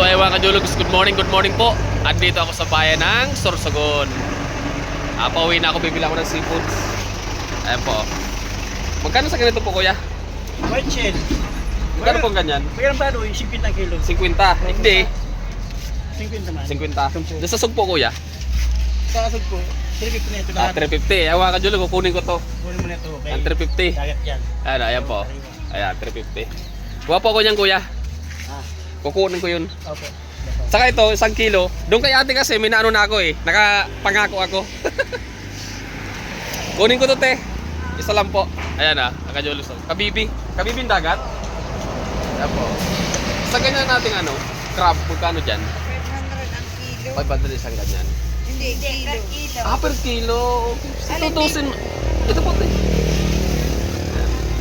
So ay mga kajulugs, good morning, good morning po. Andito ako sa bayan ng Sorsogon. Ah, pauwi na ako, bibili ako ng seafoods. Ayan po. Magkano sa ganito po kuya? White shell. Magkano po ganyan? Mayroon ba doon? 50 ang kilo. 50. Hindi. 50 naman. 50. Doon sa sugpo kuya? Sa ko, 350 na ito Ah, lahat. 350. Ayan mga kajulog, kukunin ko to. Kunin mo na ito. Okay. Ang 350. Dagat yan. Ayan, ayan po. Ayan, 350. Kuha po ako niyan kuya. Ah, Kukunin ko yun. opo. Saka ito, isang kilo. Doon kay ate kasi, may naano na ako eh. Nakapangako ako. Kunin ko to, te. Isa lang po. Ayan ah, nakajulos. Kabibi. Kabibi yung dagat. Ayan po. Sa ganyan natin ano, crab, magkano dyan? 500 ang kilo. 500 isang ganyan. Hindi, kilo. kilo. Ah, per kilo. Alin, 2,000. Ito po, te.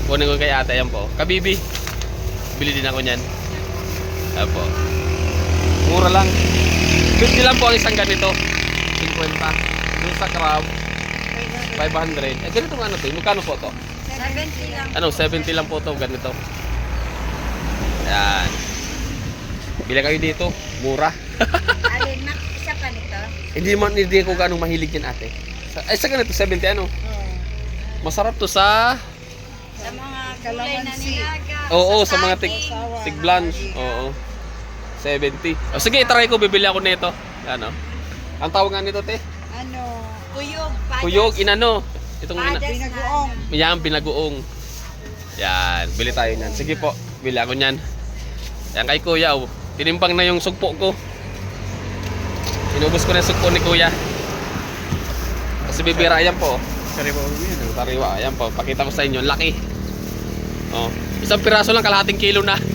Kunin ko kay ate, ayan po. Kabibi. Bili din ako niyan. Ayan po. Mura lang. 50 lang po ang isang ganito. 50. Doon sa crab, 500. Eh, ganito nga ano to? Magkano po to? 70 lang. Ano, 70 lang po to, ganito. Ayan. Bili kayo dito, mura. Alin, Mac, isa pa nito? hindi man hindi ko ganong mahilig yan ate. Sa, ay, sa ganito, 70 ano? Masarap to sa... Sa mga gulay na nilaga. Oo, sa mga tig, saging. tig blanche. Oo. 70. O sige, try ko, bibili ako nito. Ano? Ang tawag nga nito, te? Ano? Kuyog. Padas. Kuyog, inano. Itong ina... Padas Binagoong. Yan, binagoong. Yan, bili tayo niyan. Sige po, bili ako niyan. Yan kay kuya, oh. tinimpang na yung sugpo ko. Inubos ko na yung sugpo ni kuya. Kasi bibira, yan po. Sorry po. Yun. Yung tariwa, ayan po. Pakita ko sa inyo, laki. Oh, isang piraso lang, kalahating kilo na.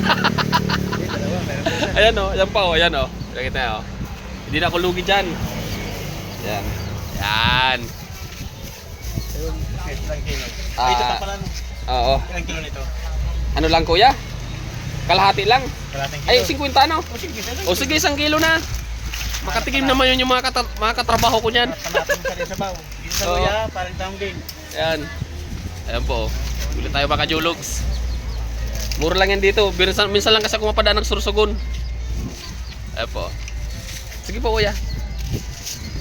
Ayan oh, ayan pa oh, ayan oh. Nakita niyo oh. Hindi na ako lugi dyan. Yan. Yan. Ayun, ito lang kilo. Ah. Ito pa pala. Oo. Ilang kilo nito? Ano lang kuya? Kalahati lang. Kalating kilo. Ay, 50 no? O, sige, sige. O sige, isang kilo na. Makatikim naman yun yung mga, kata- mga katrabaho ko niyan. Sa baw. Dito sa Oo. kuya, parang game. Ayan. Ayan po. Bili tayo mga julugs. Mura lang yan dito. Minsan, minsan lang kasi ako mapadaan ng sursugon. Ayan po. Sige po kuya.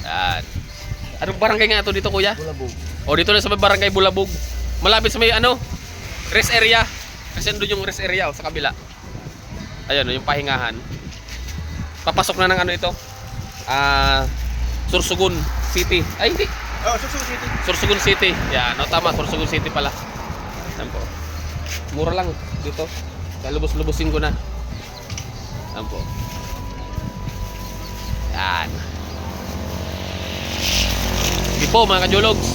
Ayan. Anong barangay nga ito dito kuya? Bulabog. O dito na sa may barangay Bulabog. Malapit sa may ano? Rest area. Kasi ando yung rest area o, sa kabila. Ayan o, yung pahingahan. Papasok na ng ano ito? Ah, Sursugun City. Ay hindi. Oh, Susugo City. Sursugun City. Yan, no, tama. Sursugun City pala. Yan po. Mura lang dito. Kaya lubos-lubusin ko na. Yan po. Yan. Sige po mga kajologs.